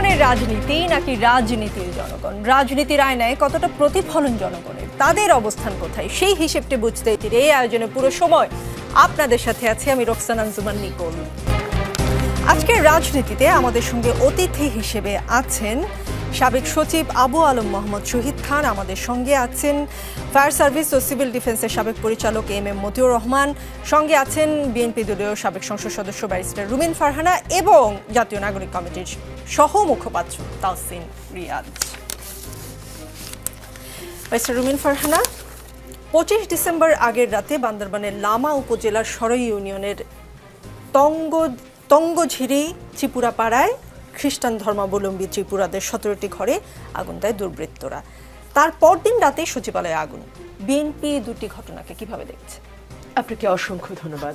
জনগণের রাজনীতি নাকি রাজনীতির জনগণ? রাজনীতির আয়নায় কতটা প্রতিফলন জনগণের? তাদের অবস্থান কোথায়? সেই হিসেবটি বুঝতে তীরে এই আয়োজনে পুরো সময় আপনাদের সাথে আছি আমি রোকসানা নিকোল আজকের রাজনীতিতে আমাদের সঙ্গে অতিথি হিসেবে আছেন সাবেক সচিব আবু আলম মোহাম্মদ শহীদ খান, আমাদের সঙ্গে আছেন ফায়ার সার্ভিস ও সিভিল ডিফেন্সের সাবেক পরিচালক এম এম মতিউর রহমান, সঙ্গে আছেন বিএনপি দলীয় সাবেক সংসদ সদস্য ব্যারিস্টার রুমিন ফারহানা এবং জাতীয় নাগরিক কমিটির সহ মুখপাত্র তাহসিন রিয়াজ। ব্যারিস্টার রুমিন ফারহানা, পঁচিশ ডিসেম্বর আগের রাতে বান্দরবানের লামা উপজেলার সরই ইউনিয়নের তঙ্গ, তঙ্গঝিরি ত্রিপুরাপাড়ায় খ্রিস্টান ধর্মাবলম্বী ত্রিপুরাদের সতেরোটি ঘরে আগুন দেয় দুর্বৃত্তরা। তার পরদিন রাতে সচিবালয়ে আগুন। বিএনপি দুটি ঘটনাকে কীভাবে দেখছে? আপনাকে অসংখ্য ধন্যবাদ।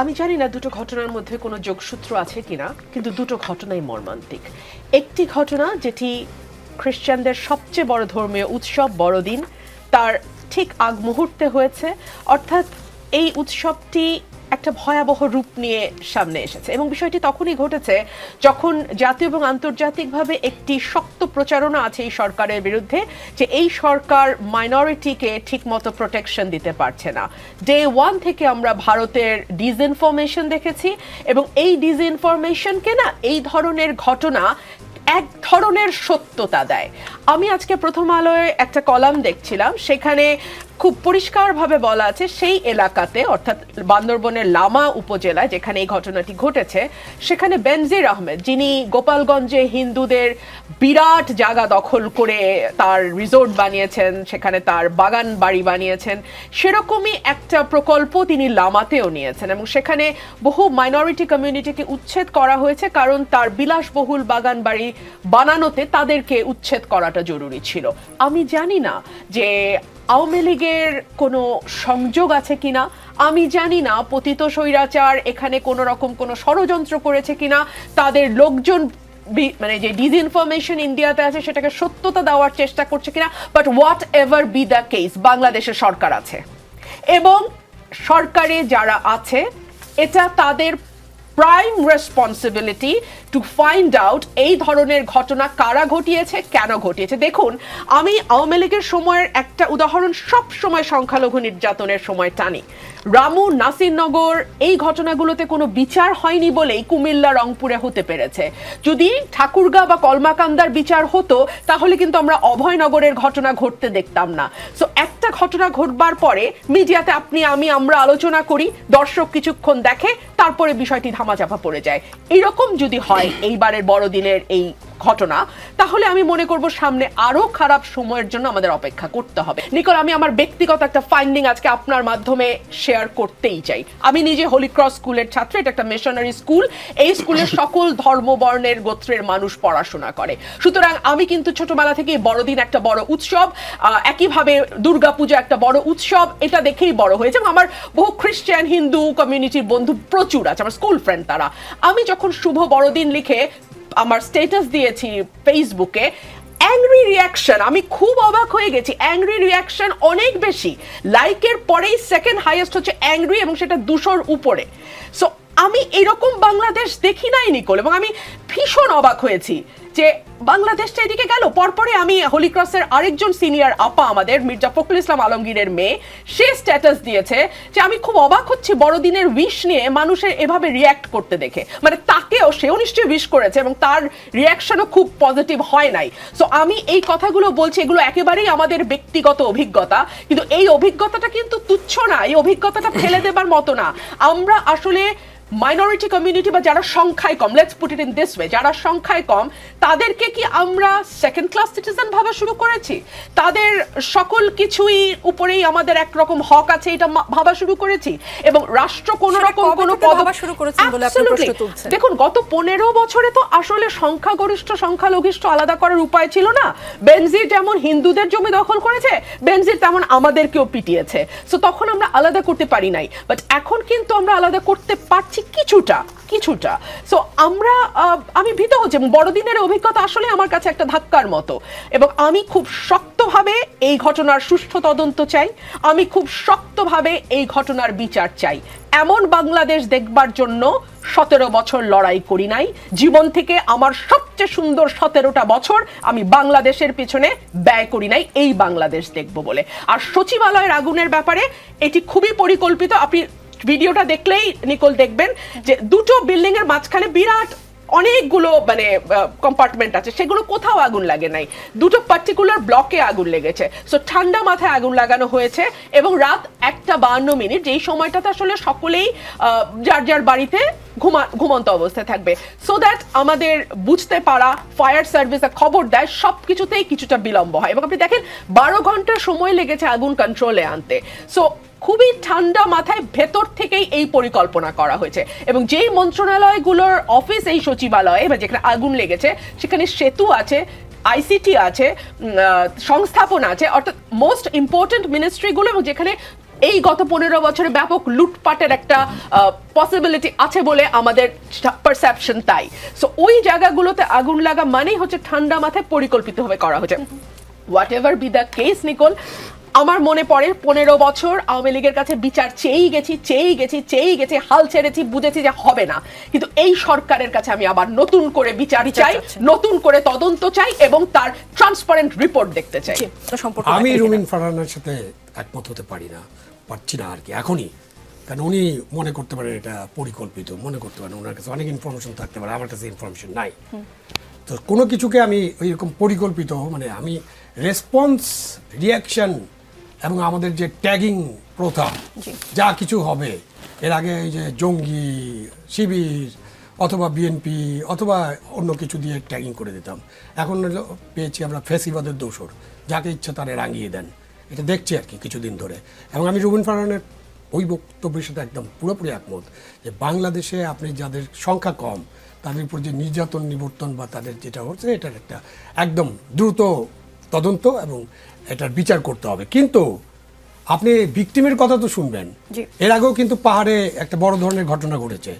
আমি জানি না দুটো ঘটনার মধ্যে কোনো যোগসূত্র আছে কিনা, কিন্তু দুটো ঘটনাই মর্মান্তিক। একটি ঘটনা যেটি খ্রিস্টানদের সবচেয়ে বড় ধর্মীয় উৎসব বড়দিন, তার ঠিক আগ মুহূর্তে হয়েছে, অর্থাৎ এই উৎসবটি একটা ভয়াবহ রূপ নিয়ে সামনে এসেছে। এবং বিষয়টি তখনই ঘটেছে যখন জাতীয় এবং আন্তর্জাতিকভাবে একটি শক্ত প্রচারণা আছে এই সরকারের বিরুদ্ধে যে এই সরকার মাইনরিটিকে ঠিকমতো প্রোটেকশন দিতে পারছে না। ডে ওয়ান থেকে আমরা ভারতের ডিসইনফরমেশন দেখেছি এবং এই ডিসইনফরমেশনকে না এই ধরনের ঘটনা এক ধরনের সত্যতা দেয়। আমি আজকে প্রথম আলোয় একটা কলাম দেখছিলাম, সেখানে খুব পরিষ্কারভাবে বলা আছে, সেই এলাকাতে, অর্থাৎ বান্দরবনের লামা উপজেলায় যেখানে এই ঘটনাটি ঘটেছে, সেখানে বেনজির আহমেদ, যিনি গোপালগঞ্জে হিন্দুদের বিরাট জায়গা দখল করে তার রিসোর্ট বানিয়েছেন, সেখানে তার বাগান বাড়ি বানিয়েছেন, সেরকমই একটা প্রকল্প তিনি লামাতেও নিয়েছেন এবং সেখানে বহু মাইনরিটি কমিউনিটিকে উচ্ছেদ করা হয়েছে কারণ তার বিলাসবহুল বাগান বাড়ি বানানোতে তাদেরকে উচ্ছেদ করাটা জরুরি ছিল। আমি জানি না যে আওয়ামী লীগের কোনো সংযোগ আছে কিনা? আমি জানি না, পতিত স্বৈরাচার এখানে কোনো রকম কোনো ষড়যন্ত্র করেছে কিনা। তাদের লোকজন মানে যে ডিসইনফরমেশন ইন্ডিয়াতে আছে, সেটাকে সত্যতা দেওয়ার চেষ্টা করছে কিনা? But whatever be the case বাংলাদেশের সরকার আছে। এবং সরকারে যারা আছে, এটা তাদের prime responsibility to find out এই ধরনের ঘটনা কারা ঘটিয়েছে, কেন ঘটিয়েছে। দেখুন, আমি আওয়ামী লীগের সময়ের একটা উদাহরণ সব সময় সংখ্যালঘু নির্যাতনের সময় টানি। রামু নাসিরনগর, এই ঘটনাগুলোতে কোনো বিচার হয়নি বলেই কুমিল্লা, রংপুরে হতে পেরেছে। যদি ঠাকুরগা বা কলমাকান্দার বিচার হতো, তাহলে কিন্তু আমরা অভয়নগরের ঘটনা ঘটতে দেখতাম না। সো একটা ঘটনা ঘটবার পরে মিডিয়াতে আপনি, আমি, আমরা আলোচনা করি, দর্শক কিছুক্ষণ দেখে, তারপরে বিষয়টি ধামাচাপা পড়ে যায়। এরকম যদি হয় এইবারের বড়দিনের এই ঘটনা, তাহলে আমি মনে করব সামনে আরও খারাপ সময়ের জন্য আমাদের অপেক্ষা করতে হবে। নিকল, আমি আমার ব্যক্তিগত একটা ফাইন্ডিং আজকে আপনার মাধ্যমে শেয়ার করতেই চাই। আমি নিজে হোলি ক্রস স্কুলের ছাত্র, এটা একটা মিশনারি স্কুল এই স্কুলের সকল ধর্ম বর্ণের গোত্রের মানুষ পড়াশোনা করে। সুতরাং আমি কিন্তু ছোটবেলা থেকে বড়দিন একটা বড় উৎসব একইভাবে দুর্গাপূজা একটা বড় উৎসব, এটা দেখেই বড় হয়েছে। আমার বহু খ্রিস্টান হিন্দু কমিউনিটির বন্ধু প্রচুর আছে, আমার স্কুল ফ্রেন্ড তারা। আমি যখন শুভ বড়দিন লিখে আমার স্টেটাস দিয়েছি ফেসবুকে অ্যাংরি রিয়াকশন আমি খুব অবাক হয়ে গেছি অ্যাংরি রিয়াকশন অনেক বেশি। লাইকের পরেই সেকেন্ড হাইয়েস্ট হচ্ছে অ্যাংরি এবং সেটা দুশোর উপরে। সো আমি এরকম বাংলাদেশ দেখি নাই, নিকোল, এবং আমি ভীষণ অবাক হয়েছি যে বাংলাদেশটা এদিকে গেল। পরপরে আমি হোলি ক্রসের আরেকজন সিনিয়র আপা আমাদের, মির্জা ফখরুল ইসলাম আলমগীরের মেয়ে, সে স্ট্যাটাস দিয়েছে যে আমি খুব অবাক হচ্ছি বড়দিনের উইশ নিয়ে মানুষের এভাবে রিয়্যাক্ট করতে দেখে। মানে তাকেও, সেও নিশ্চয়ই উইশ করেছে এবং তার রিয়াকশনও খুব পজিটিভ হয় নাই। সো আমি এই কথাগুলো বলছি, এগুলো একেবারেই আমাদের ব্যক্তিগত অভিজ্ঞতা, কিন্তু এই অভিজ্ঞতাটা কিন্তু তুচ্ছ না, এই অভিজ্ঞতাটা ফেলে দেবার মতো না। আমরা আসলে মাইনরিটি কমিউনিটি বা যারা সংখ্যায় কম let's put it in this way যারা সংখ্যায় কম তাদেরকে কি আমরা সেকেন্ড ক্লাস সিটিজেন ভাবা শুরু করেছি? তাদের সকল কিছুই উপরেই আমাদের একরকম হক আছে এটা ভাবা শুরু করেছি? এবং রাষ্ট্র কোন রকম কোনো ভাবা শুরু করেছেন বলে আপনি প্রশ্ন তুলছেন? দেখুন গত পনেরো বছরে তো আসলে সংখ্যাগরিষ্ঠ সংখ্যালঘিষ্ঠ আলাদা করার উপায় ছিল না। বেনজির যেমন হিন্দুদের জমি দখল করেছে বেনজির তেমন আমাদেরকেও পিটিয়েছে। সো তখন আমরা আলাদা করতে পারি নাই। বাট এখন কিন্তু আমরা আলাদা করতে পারছি কিছুটা কিছুটা। সো আমরা আমি ভীত হচ্ছে এবং বড়দিনের অভিজ্ঞতা আসলে আমার কাছে একটা ধাক্কার মতো। এবং আমি খুব শক্তভাবে এই ঘটনার সুষ্ঠু তদন্ত চাই। আমি খুব শক্তভাবে এই ঘটনার বিচার চাই। এমন বাংলাদেশ দেখবার জন্য সতেরো বছর লড়াই করি নাই। জীবন থেকে আমার সবচেয়ে সুন্দর সতেরোটা বছর আমি বাংলাদেশের পেছনে ব্যয় করি নাই, এই বাংলাদেশ দেখব বলে। আর সচিবালয়ের আগুনের ব্যাপারে এটি খুবই পরিকল্পিত। আপনি ভিডিওটা দেখলেই নিকোল দেখবেন যে দুটো বিল্ডিং এর মাঝখানে বিরাট অনেকগুলো মানে কম্পার্টমেন্ট আছে। সেগুলো কোথাও আগুন লাগে নাই। দুটো পার্টিকুলার ব্লকে আগুন লেগেছে। সো ঠান্ডা মাথায় আগুন লাগানো হয়েছে এবং রাত একটা বান্ন মিনিট। যেই সময়টাতে আসলে সকলেই যার যার বাড়িতে ঘুমা, ঘুমন্ত অবস্থায় থাকবে। সো দ্যাট আমাদের বুঝতে পারা ফায়ার সার্ভিসে খবর দেয় সব কিছুতেই কিছুটা বিলম্ব হয়। এবং আপনি দেখেন, বারো ঘণ্টা সময় লেগেছে আগুন কন্ট্রোলে আনতে। সো খুবই ঠান্ডা মাথায় ভেতর থেকেই এই পরিকল্পনা করা হয়েছে। এবং যেই মন্ত্রণালয়গুলোর অফিস এই সচিবালয়ে, বা যেখানে আগুন লেগেছে, সেখানে সেতু আছে আইসিটি আছে সংস্থাপন আছে, অর্থাৎ মোস্ট ইম্পর্টেন্ট মিনিস্ট্রিগুলো এবং যেখানে এই গত পনেরো বছরে ব্যাপক লুটপাটের একটা পসিবিলিটি আছে বলে আমাদের পারসেপশন তাই। সো ওই জায়গাগুলোতে আগুন লাগা মানেই হচ্ছে ঠান্ডা মাথায় পরিকল্পিতভাবে করা হয়েছে whatever be the case নিকোল আমার মনে পড়ে পনেরো বছর আওয়ামী লীগের কাছে বিচার চেয়েই গেছি চেয়েই গেছি চেয়েই গেছি হাল ছেড়েছি বুঝেছি যে হবে না। কিন্তু এই সরকারের কাছে আমি আবার নতুন করে বিচার চাই নতুন করে তদন্ত চাই এবং তার ট্রান্সপারেন্ট রিপোর্ট দেখতে চাই। আমি রুমিন? ফারহানের সাথে একমত হতে পারি না। পারছি না আর কি এখনই। কারণ উনি মনে করতে পারেন এটা পরিকল্পিত মনে করতে পারেন ওনার কাছে অনেক ইনফরমেশন থাকতে পারে আমার কাছে ইনফরমেশন নাই। তো কোনো কিছুকে আমি ওই রকম পরিকল্পিত মানে আমি রেসপন্স রিয়াকশন এবং আমাদের যে ট্যাগিং প্রথা যা কিছু হবে এর আগে এই যে জঙ্গি শিবির অথবা বিএনপি অথবা অন্য কিছু দিয়ে ট্যাগিং করে দিতাম। এখন পেয়েছি আমরা ফেসিবাদের দোষর যাকে ইচ্ছা তারা রাঙিয়ে দেন। এটা দেখছি আর কি কিছুদিন ধরে। এবং আমি রুবিন ফারহানের ওই বক্তব্যের সাথে একদম পুরোপুরি একমত যে বাংলাদেশে আপনি যাদের সংখ্যা কম তাদের উপর যে নির্যাতন নিবর্তন বা তাদের যেটা হচ্ছে এটার একটা একদম দ্রুত তদন্ত এবং এটার বিচার করতে হবে। কিন্তু আপনি ভিকটিমের কথা তো শুনবেন। এর আগেও কিন্তু পাহাড়ে একটা বড় ধরনের ঘটনা ঘটেছে।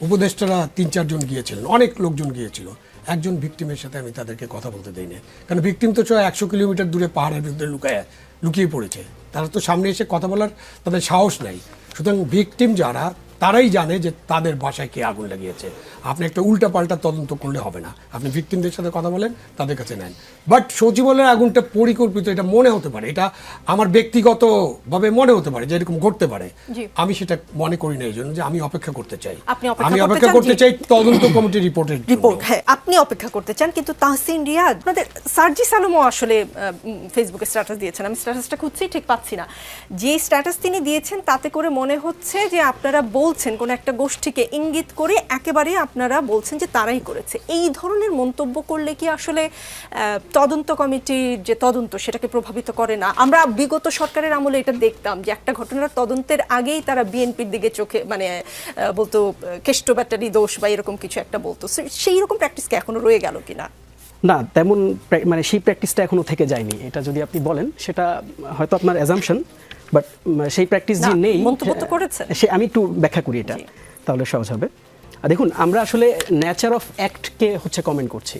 উপদেষ্টারা তিন চারজন গিয়েছিলেন অনেক লোকজন গিয়েছিল। একজন ভিকটিমের সাথে আমি তাদেরকে কথা বলতে দিই না কারণ ভিকটিম তো চয় একশো কিলোমিটার দূরে পাহাড়ের বিরুদ্ধে লুকায়, লুকিয়ে পড়েছে। তারা তো সামনে এসে কথা বলার তাদের সাহস নাই। সুতরাং ভিকটিম যারা তারাই জানে যে তাদের বাসায় কে আগুন লাগিয়েছে। আপনি একটা উল্টা পাল্টা তদন্ত করলে হবে না। আপনি ভিকটিমদের সাথে কথা বলেন তাদের কাছে নেন। বাট সচিবালয়ের আগুনটা পরিকল্পিত এটা মনে হতে পারে। এটা আমার ব্যক্তিগতভাবে মনে হতে পারে যে এরকম ঘটতে পারে। আমি সেটা মনে করি না এই জন্য যে আমি অপেক্ষা করতে চাই। আমি অপেক্ষা চান, করতে চাই তদন্ত কমিটির রিপোর্টের রিপোর্ট হ্যাঁ আপনি অপেক্ষা করতে চান কিন্তু তাহসিন রিয়াদ আপনাদের সার্জি সালমও আসলে ফেসবুকে স্ট্যাটাস দিয়েছেন। আমি স্ট্যাটাসটা খুঁজছি ঠিক পাচ্ছি না। যে স্ট্যাটাস তিনি দিয়েছেন তাতে করে মনে হচ্ছে যে আপনারা বলছেন, কোন একটা গোষ্ঠীকে ইঙ্গিত করে একেবারে আপনারা বলছেন যে তারাই করেছে। এই ধরনের মন্তব্য করলে কি আসলে তদন্ত কমিটির যে তদন্ত সেটাকে প্রভাবিত করে না? আমরা বিগত সরকারের আমলে এটা দেখতাম যে একটা ঘটনার তদন্তের আগেই তারা বিএনপির দিকে চোখে মানে বলতো, কেষ্ট ব্যাটারি দোষ বা এরকম কিছু একটা বলতো। সেই রকম প্র্যাকটিস কি এখনও রয়ে গেল কিনা? না, তেমন মানে সেই প্র্যাকটিসটা এখনও থেকে যায়নি। এটা যদি আপনি বলেন, সেটা হয়তো আপনার অ্যাজামশন বাট সেই প্র্যাকটিস যে নেই করেছেন। সে আমি একটু ব্যাখ্যা করি এটা তাহলে সহজ হবে। আর দেখুন আমরা আসলে নেচার অফ অ্যাক্টকে হচ্ছে কমেন্ট করছি।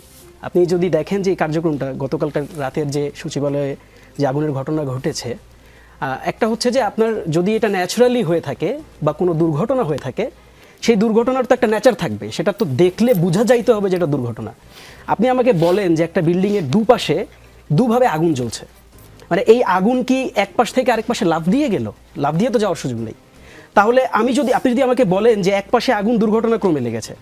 আপনি যদি দেখেন যে এই কার্যক্রমটা গতকালকার রাতের যে সচিবালয়ে যে আগুনের ঘটনা ঘটেছে একটা হচ্ছে যে আপনার যদি এটা ন্যাচারালি হয়ে থাকে বা কোনো দুর্ঘটনা হয়ে থাকে সেই দুর্ঘটনার তো একটা ন্যাচার থাকবে। সেটা তো দেখলে বোঝা যাইতে হবে যে এটা দুর্ঘটনা। আপনি আমাকে বলেন যে একটা বিল্ডিংয়ের দুপাশে দুভাবে আগুন জ্বলছে। মানে এই আগুন কি এক পাশ থেকে আরেক পাশে লাভ দিয়ে গেল? লাভ দিয়ে তো যাওয়ার সুযোগ নেই। তাহলে আমি যদি, আপনি যদি আমাকে বলেন যে এক পাশে আগুন দুর্ঘটনাক্রমে লেগেছে,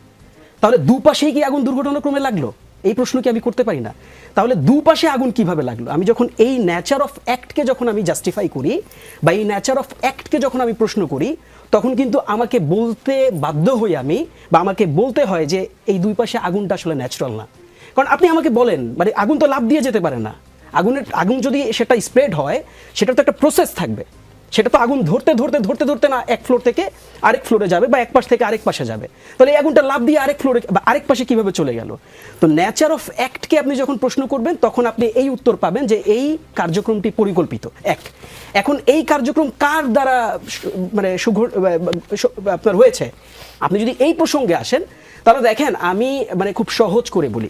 তাহলে দুপাশেই কি আগুন দুর্ঘটনাক্রমে লাগল? এই প্রশ্ন কি আমি করতে পারি না? তাহলে দুপাশে আগুন কীভাবে লাগল? আমি যখন এই ন্যাচার অফ অ্যাক্টকে যখন আমি জাস্টিফাই করি, বা এই ন্যাচার অফ অ্যাক্টকে যখন আমি প্রশ্ন করি, তখন কিন্তু আমাকে বলতে বাধ্য হই আমি, বা আমাকে বলতে হয় যে এই দুই পাশে আগুনটা আসলে ন্যাচারাল না। কারণ আপনি আমাকে বলেন মানে আগুন তো লাভ দিয়ে যেতে পারে না। আগুনের আগুন যদি সেটা স্প্রেড হয় সেটা তো একটা প্রসেস থাকবে। সেটা তো আগুন ধরতে ধরতে ধরতে ধরতে না, এক ফ্লোর থেকে আরেক ফ্লোরে যাবে বা এক পাশ থেকে আরেক পাশে যাবে। তাহলে এই আগুনটা লাভ দিয়ে আরেক ফ্লোরে বা আরেক পাশে কীভাবে চলে গেল? তো নেচার অফ অ্যাক্টকে আপনি যখন প্রশ্ন করবেন, তখন আপনি এই উত্তর পাবেন যে এই কার্যক্রমটি পরিকল্পিত। এক। এখন এই কার্যক্রম কার দ্বারা মানে সুঘ- আপনার হয়েছে? আপনি যদি এই প্রসঙ্গে আসেন, তাহলে দেখেন, আমি মানে খুব সহজ করে বলি।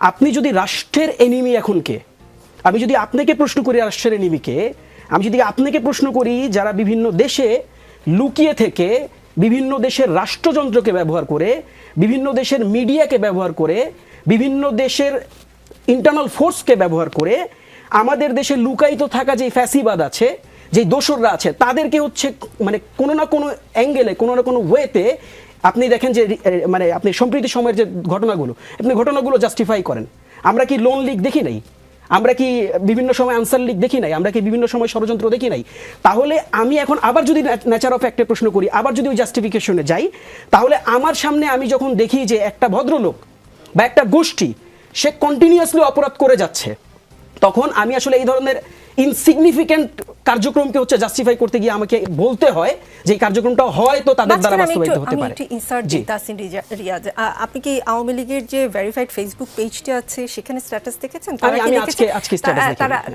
আপনি যদি রাষ্ট্রের এনিমি এখন কে আমি যদি আপনাকে প্রশ্ন করি রাষ্ট্রের এনিমিকে আমি যদি আপনাকে প্রশ্ন করি যারা বিভিন্ন দেশে লুকিয়ে থেকে, বিভিন্ন দেশের রাষ্ট্রযন্ত্রকে ব্যবহার করে, বিভিন্ন দেশের মিডিয়াকে ব্যবহার করে, বিভিন্ন দেশের ইন্টারনাল ফোর্সকে ব্যবহার করে, আমাদের দেশে লুকায়িত থাকা যে ফ্যাসিবাদ আছে যে দোসররা আছে, তাদেরকে হচ্ছে মানে কোনো না কোনো অ্যাঙ্গেলে কোনো না কোনো ওয়েতে আপনি দেখেন যে মানে আপনি সম্প্রীতি সময়ের যে ঘটনাগুলো, আপনি ঘটনাগুলো জাস্টিফাই করেন। আমরা কি লোন লিগ দেখি নাই? আমরা কি বিভিন্ন সময় আনসার লিগ দেখি নাই? আমরা কি বিভিন্ন সময় ষড়যন্ত্র দেখি নাই? তাহলে আমি এখন আবার যদি ন্যাচার অফ একটা প্রশ্ন করি, আবার যদি ওই জাস্টিফিকেশনে যাই, তাহলে আমার সামনে আমি যখন দেখি যে একটা ভদ্রলোক বা একটা গোষ্ঠী, সে কন্টিনিউয়াসলি অপরাধ করে যাচ্ছে, তখন আমি আসলে এই ধরনের ইনসিগনিফিক্যান্ট কার্যক্রমকে হচ্ছে জাস্টিফাই করতে গিয়ে আমাকে বলতে হয় যে এই কার্যক্রমটা হয়তো তাদের দ্বারা বাস্তবায়িত হতে পারে। রিয়াজ আপনি কি আওয়ামী লীগের যে ভেরিফাইড ফেসবুক পেজটি আছে সেখানে স্ট্যাটাস দেখেছেন? আমি আজকে- আজকে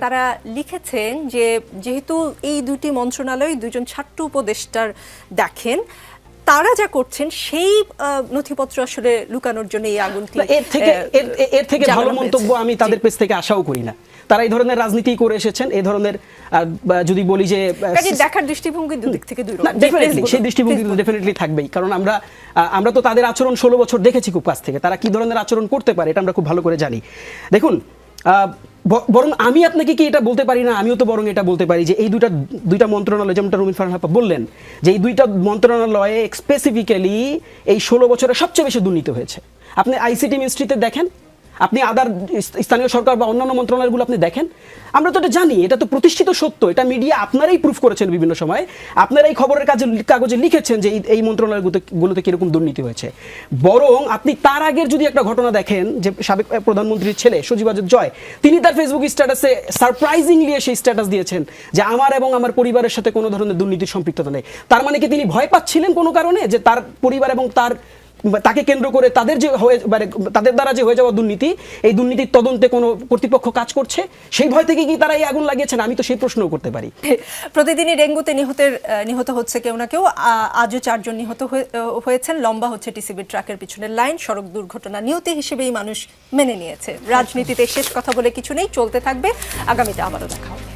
তারা- লিখেছেন যে যেহেতু এই দুটি মন্ত্রণালয় দুজন ছাত্র উপদেষ্টার দেখেন তারা যা করছেন সেই নথিপত্র আসলে লুকানোর জন্য এই আগুনটি এর থেকে এর- থেকে ভালো মন্তব্য আমি তাদের জি। পেছ থেকে আশাও করি না। তারা এই ধরনের রাজনীতি করে এসেছেন এই ধরনের যদি বলি যে দেখার দৃষ্টিভঙ্গি দুদিক থেকে দুই ডেফিনেটলি সেই দৃষ্টিভঙ্গি। ডেফিনেটলি থাকবেই। কারণ আমরা আমরা তো তাদের আচরণ ষোলো বছর দেখেছি খুব কাছ থেকে। তারা কি ধরনের আচরণ করতে পারে এটা আমরা খুব ভালো করে জানি। দেখুন বরং আমি আপনাকে কি এটা বলতে পারি না আমিও তো বরং এটা বলতে পারি যে এই দুইটা দুইটা মন্ত্রণালয় যেমনটা রুমিন ফারহান আপা বললেন যে এই দুইটা মন্ত্রণালয়ে স্পেসিফিক্যালি এই ষোলো বছরে সবচেয়ে বেশি দুর্নীতি হয়েছে। আপনি আইসিটি মিনিস্ট্রিতে দেখেন আপনি আদার স্থানীয় সরকার বা অন্যান্য মন্ত্রণালয়গুলো আপনি দেখেন, আমরা তো এটা জানি, এটা তো প্রতিষ্ঠিত সত্য, এটা মিডিয়া আপনারাই প্রুফ করেছেন বিভিন্ন সময় আপনারাই খবরের কাজে, কাগজে লিখেছেন যে এই- এই মন্ত্রণালয়গুলোতে, গুলোতে কীরকম দুর্নীতি হয়েছে। বরং আপনি তার আগের যদি একটা ঘটনা দেখেন, যে সাবেক প্রধানমন্ত্রীর ছেলে সজীবাজুর জয়, তিনি তার ফেসবুক স্ট্যাটাসে সারপ্রাইজিংলি সেই স্ট্যাটাস দিয়েছেন, যে আমার এবং আমার পরিবারের সাথে কোনো ধরনের দুর্নীতির সম্পৃক্ততা নেই। তার মানে কি তিনি ভয় পাচ্ছিলেন কোনো কারণে? যে তার পরিবার এবং তার তাকে কেন্দ্র করে তাদের যে হয়ে মানে তাদের দ্বারা যে হয়ে যাওয়া দুর্নীতি, এই দুর্নীতির তদন্তে কোনো কর্তৃপক্ষ কাজ করছে? সেই ভয় থেকে কি তারা এই আগুন লাগিয়েছেন? আমি তো সেই প্রশ্নও করতে পারি। প্রতিদিনই ডেঙ্গুতে নিহতের নিহত হচ্ছে কেউ না কেউ। আজও চারজন নিহত হয়ে- হয়েছেন। লম্বা হচ্ছে টিসিবির ট্রাকের পিছনের লাইন। সড়ক দুর্ঘটনা নিয়তি হিসেবেই মানুষ মেনে নিয়েছে। রাজনীতিতে শেষ কথা বলে কিছু নেই। চলতে থাকবে। আগামীতে আবারও দেখা হবে।